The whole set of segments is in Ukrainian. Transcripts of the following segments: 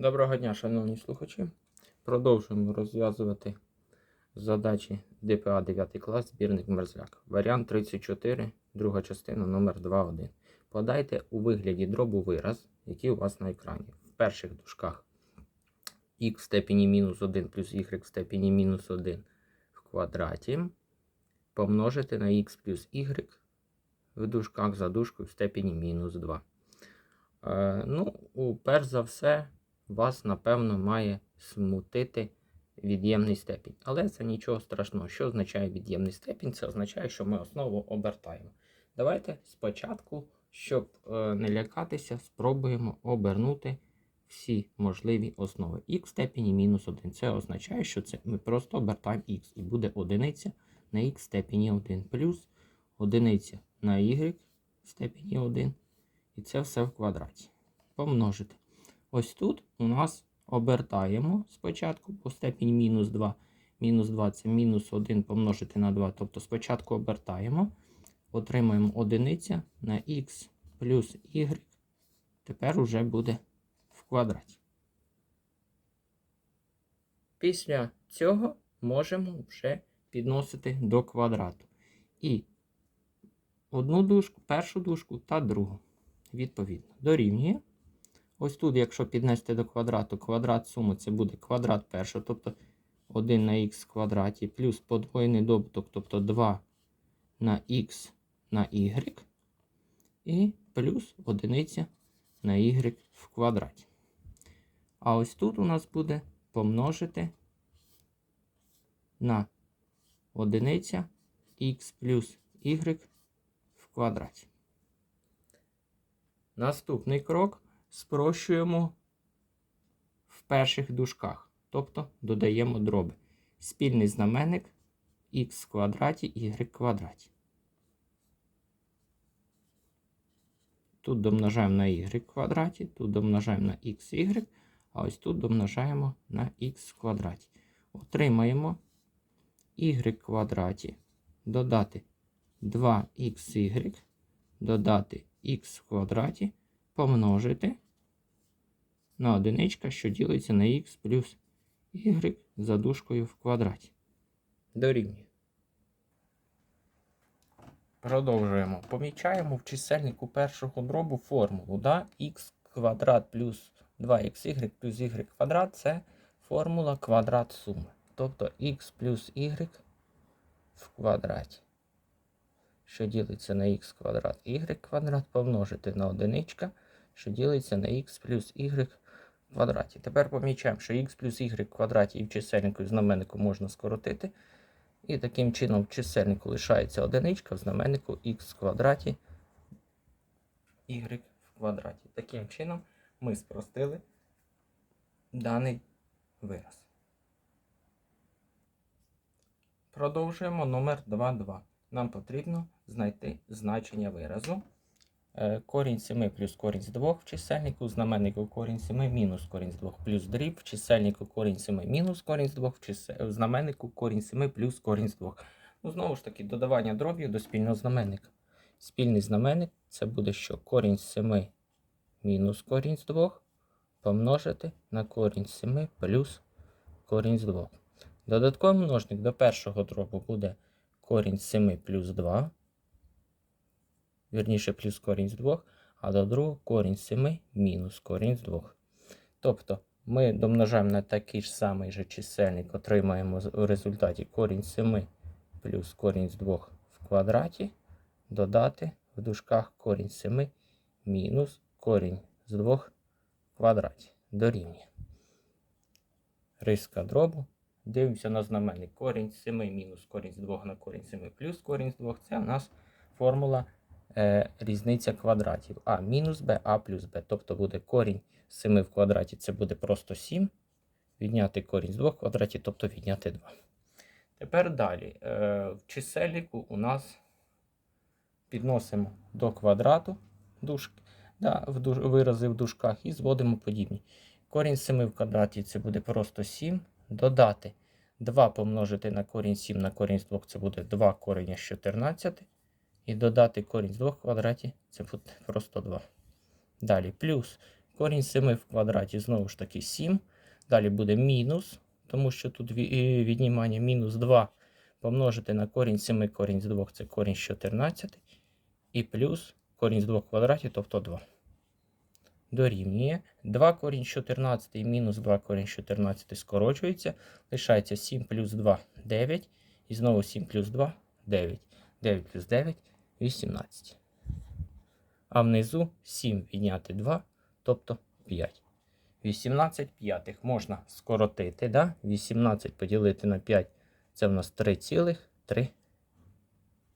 Доброго дня, шановні слухачі. Продовжуємо розв'язувати задачі ДПА 9 клас, збірник Мерзляк. Варіант 34, друга частина, номер 2.1. Подайте у вигляді дробу вираз, який у вас на екрані. В перших дужках х в степені мінус 1 плюс y в степені мінус 1 в квадраті помножити на х плюс y в дужках за дужкою в степені мінус 2. Е, ну, перш за все, вас, напевно, має смутити від'ємний степінь. Але це нічого страшного. Що означає від'ємний степінь? Це означає, що ми основу обертаємо. Давайте спочатку, щоб е, не лякатися, спробуємо обернути всі можливі основи. х в степені мінус 1. Це означає, що це ми просто обертаємо х і буде одиниця на х в степені 1 плюс одиниця на y в степені 1. І це все в квадраті. Помножити. Ось тут у нас обертаємо спочатку по степені мінус 2. Мінус 2 це мінус 1 помножити на 2. Тобто спочатку обертаємо, отримуємо одиниця на х плюс y. Тепер уже буде в квадраті. Після цього можемо вже підносити до квадрату. І одну дужку, першу дужку та другу. Відповідно, дорівнює. Ось тут, якщо піднести до квадрату, квадрат суми це буде квадрат першого, тобто 1 на х квадраті, плюс подвоєний добуток, тобто 2 на х на y, і плюс одиниця на y в квадраті. А ось тут у нас буде помножити на одиниця х плюс y в квадраті. Наступний крок спрощуємо в перших дужках, тобто додаємо дроби. Спільний знаменник х квадраті y квадраті. Тут домножаємо на y квадраті, тут домножаємо на xy, а ось тут домножаємо на х квадраті. Отримаємо y квадраті додати 2xy, додати х квадраті помножити на одиничка, що ділиться на х плюс y за дужкою в квадраті. Дорівнює. Продовжуємо. Помічаємо в чисельнику першого дробу формулу. Да? х квадрат плюс 2xy плюс y квадрат це формула квадрат суми. Тобто х плюс y в квадраті що ділиться на х квадрат y квадрат помножити на одиничка, що ділиться на х плюс y квадраті. Тепер помічаємо, що х плюс y в квадраті і в чисельнику і в знаменнику можна скоротити. І таким чином в чисельнику лишається одиничка, в знаменнику х в квадраті y в квадраті. Таким чином ми спростили даний вираз. Продовжуємо номер 2.2 нам потрібно знайти значення виразу. Корінь 7 плюс корінь з 2 в чисельнику, знаменнику корінь 7 мінус корінь з 2 плюс дріб, в чисельнику корінь 7 мінус корінь з 2, в, чисе- в знаменнику корінь 7 плюс корінь з 2. Ну, знову ж таки, додавання дробів до спільного знаменника. Спільний знаменник це буде що? Корінь з 7 мінус корінь з 2 помножити на корінь з 7 плюс корінь з 2. Додатковий множник до першого дробу буде корінь з 7 плюс 2. Вірніше, плюс корінь з 2, а до другого корінь з 7 мінус корінь з 2. Тобто ми домножаємо на такий ж самий же чисельник, отримаємо у результаті корінь з 7 плюс корінь з 2 в квадраті, додати в дужках корінь з 7 мінус корінь з 2 в квадраті. Дорівнює. Риска дробу Дивимося на знаменник. Корінь з 7 мінус корінь з 2 на корінь 7 плюс корінь з 2. Це у нас формула е, різниця квадратів. А мінус b, а плюс b. Тобто буде корінь з 7 в квадраті, це буде просто 7. Відняти корінь з 2 в квадраті, тобто відняти 2. Тепер далі. Е, в чисельнику у нас підносимо до квадрату дужки, да, в дуж, вирази в дужках і зводимо подібні. Корінь 7 в квадраті це буде просто 7 додати 2 помножити на корінь 7 на корінь з 2 це буде 2 корення з 14. І додати корінь з 2 в квадраті це буде просто 2. Далі плюс Корінь з 7 в квадраті знову ж таки 7. Далі буде мінус, тому що тут е, віднімання мінус 2 помножити на корінь 7, корінь з 2 це корінь з 14. І плюс корінь з 2 в квадраті, тобто 2. Дорівнює 2 корінь 14 і мінус 2 корінь з 14 скорочується. Лишається 7 плюс 2 9. І знову 7 плюс 2 9. 9 плюс 9 18. А внизу 7 відняти 2, тобто 5. 18 п'ятих можна скоротити. Да? 18 поділити на 5 це в нас 3,3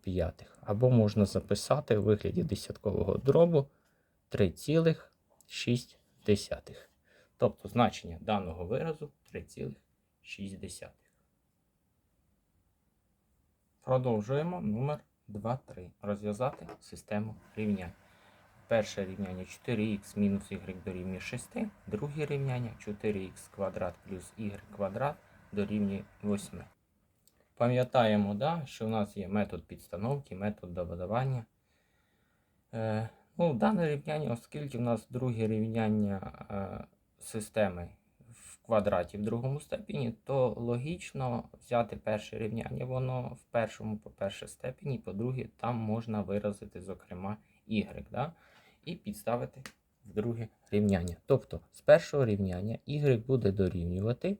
п'ятих. Або можна записати у вигляді десяткового дробу 3,6. Тобто значення даного виразу 3,6. Продовжуємо номер 2, 3. Розв'язати систему рівнянь. Перше рівняння 4х мінус y дорівнює 6. Друге рівняння 4х квадрат плюс y квадрат дорівнює 8. Пам'ятаємо, да, що в нас є метод підстановки, метод додавання. Е, ну, дане рівняння, оскільки в нас друге рівняння е, системи в квадраті в другому степені, то логічно взяти перше рівняння. Воно в першому, по перше, степені, по-друге, там можна виразити, зокрема, y. Да? І підставити в друге рівняння. Тобто з першого рівняння y буде дорівнювати.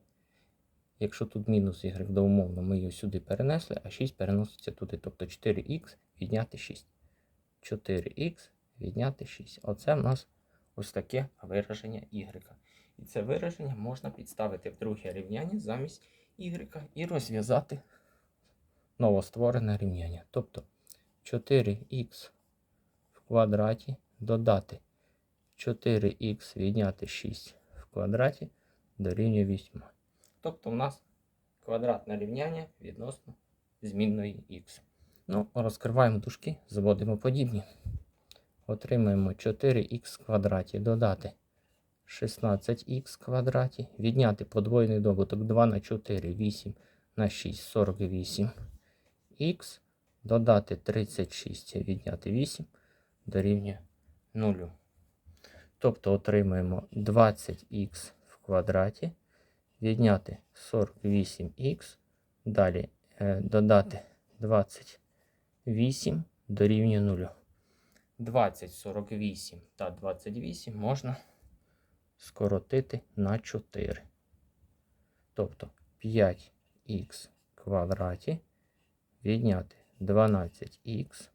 Якщо тут мінус y доумовно, ми його сюди перенесли, а 6 переноситься туди. Тобто 4х відняти 6. 4х відняти 6. Оце в нас ось таке вираження y. І це вираження можна підставити в друге рівняння замість y і розв'язати новостворене рівняння. Тобто 4х в квадраті додати 4х відняти 6 в квадраті дорівнює 8. Тобто в нас квадратне рівняння відносно змінної х. Ну, розкриваємо дужки, заводимо подібні. Отримаємо 4х в квадраті додати 16х квадраті, відняти подвоєний добуток 2 на 4, 8 на 6, 48 х, додати 36, відняти 8 дорівнює 0. Тобто отримаємо 20х в квадраті, відняти 48х, далі е, додати 28 дорівнює 0. 20, 48 та 28 можна скоротити на 4. Тобто 5х квадраті відняти 12х,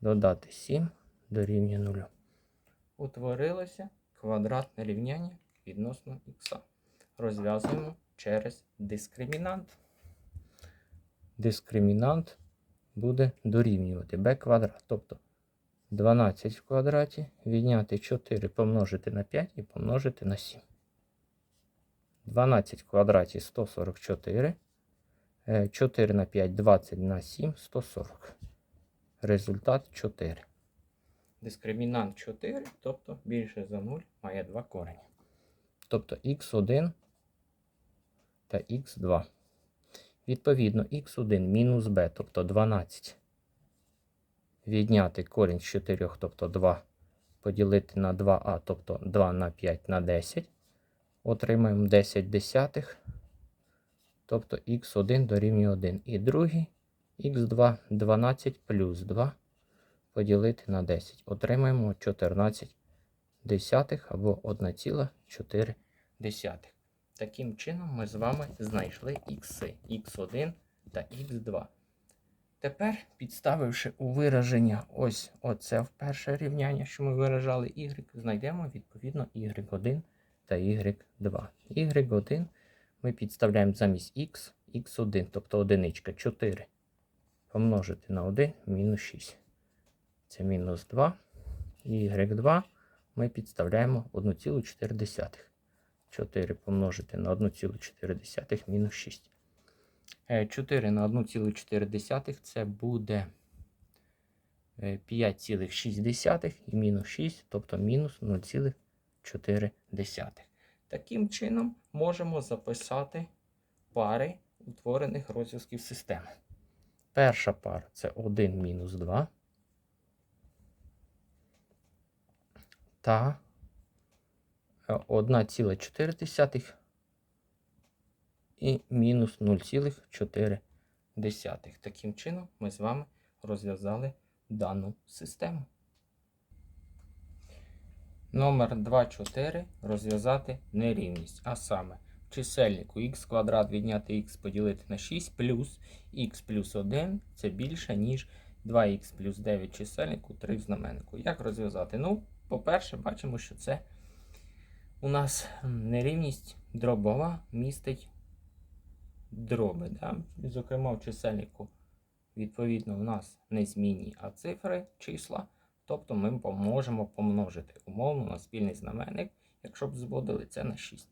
додати 7 дорівнює 0. Утворилося квадратне рівняння відносно х. Розв'язуємо через дискримінант. Дискримінант буде дорівнювати b квадрат. Тобто 12 в квадраті відняти 4 помножити на 5 і помножити на 7. 12 в квадраті 144. Е, 4 на 5 20 на 7 140. Результат 4. Дискримінант 4, тобто більше за 0 має 2 корені. Тобто х1 та х2. Відповідно, х1 мінус b, тобто 12 відняти корінь з 4, тобто 2, поділити на 2а, тобто 2 на 5 на 10. Отримаємо 10 десятих, тобто х1 дорівнює 1. І другий х2 12 плюс 2 поділити на 10. Отримаємо 14 десятих або 1,4. Таким чином ми з вами знайшли х, х1 та х2. Тепер, підставивши у вираження ось оце перше рівняння, що ми виражали y, знайдемо відповідно y1 та y2. y1 ми підставляємо замість x, x1, тобто одиничка 4 помножити на 1 мінус 6. Це мінус 2. y2 ми підставляємо 1,4. 4 помножити на 1,4 мінус 6. 4 на 1,4 це буде е, 5,6 і мінус 6, тобто мінус 0,4. Таким чином можемо записати пари утворених розв'язків системи. Перша пара це 1 мінус 2. Та е, 1,4 і мінус 0,4. Таким чином ми з вами розв'язали дану систему. Номер 2,4 розв'язати нерівність. А саме в чисельнику х квадрат відняти х поділити на 6 плюс х плюс 1 це більше, ніж 2х плюс 9 чисельнику 3 в знаменнику. Як розв'язати? Ну, по-перше, бачимо, що це у нас нерівність дробова містить дроби. Да? Зокрема, в чисельнику, відповідно, в нас не змінні, а цифри, числа. Тобто ми можемо помножити умовно на спільний знаменник, якщо б зводили це на 6.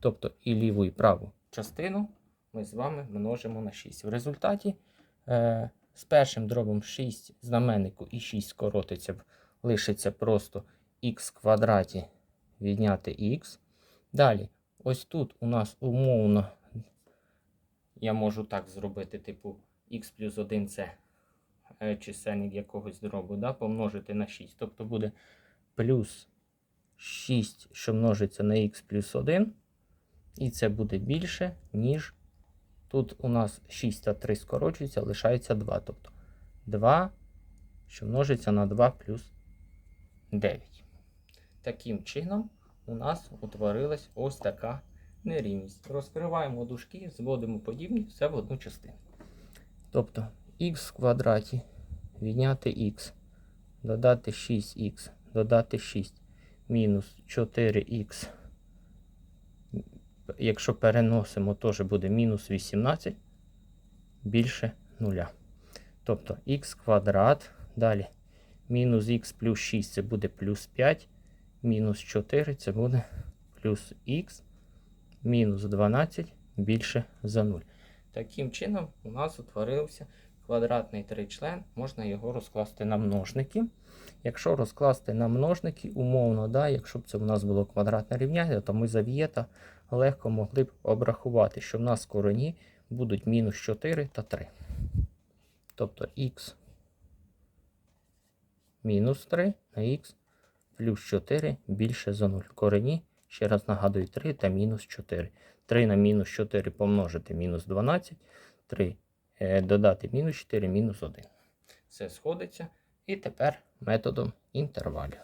Тобто і ліву, і праву частину ми з вами множимо на 6. В результаті е, з першим дробом 6 знаменнику і 6 скоротиться, лишиться просто х квадраті відняти х. Далі, ось тут у нас умовно, я можу так зробити, типу х плюс 1 це е, чисельник якогось дробу, да, помножити на 6. Тобто буде плюс 6, що множиться на х плюс 1. І це буде більше, ніж тут у нас 6 та 3 скорочується, лишається 2. Тобто 2, що множиться на 2 плюс 9. Таким чином, у нас утворилась ось така нерівність. Розкриваємо дужки, зводимо подібні все в одну частину. Тобто х в квадраті відняти х, додати 6х, додати 6, мінус 4х. Якщо переносимо, теж буде мінус 18 більше 0. Тобто х квадрат, далі мінус х плюс 6 це буде плюс 5, мінус 4 це буде плюс х, мінус 12 більше за 0. Таким чином, у нас утворився квадратний тричлен, можна його розкласти на множники. Якщо розкласти на множники, умовно, да, якщо б це у нас було квадратне рівняння, то ми за вієта легко могли б обрахувати, що в нас в короні будуть мінус 4 та 3. Тобто х мінус 3 на х плюс 4 більше за 0. Корені, ще раз нагадую, 3 та мінус 4. 3 на мінус 4 помножити мінус 12, 3 е, додати мінус 4, мінус 1. Все сходиться. І тепер методом інтервалів.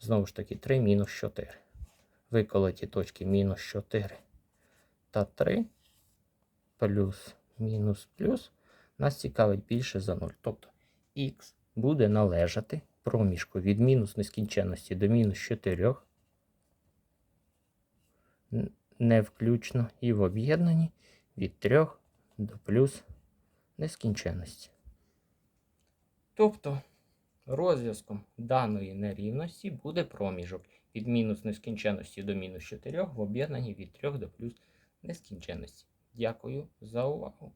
Знову ж таки, 3 мінус 4. Виколоті точки мінус 4 та 3 плюс мінус плюс нас цікавить більше за 0. Тобто х буде належати проміжку від мінус нескінченності до мінус 4, н- не включно і в об'єднанні від 3 до плюс нескінченності. Тобто розв'язком даної нерівності буде проміжок від мінус нескінченності до мінус 4 в об'єднанні від 3 до плюс нескінченності. Дякую за увагу.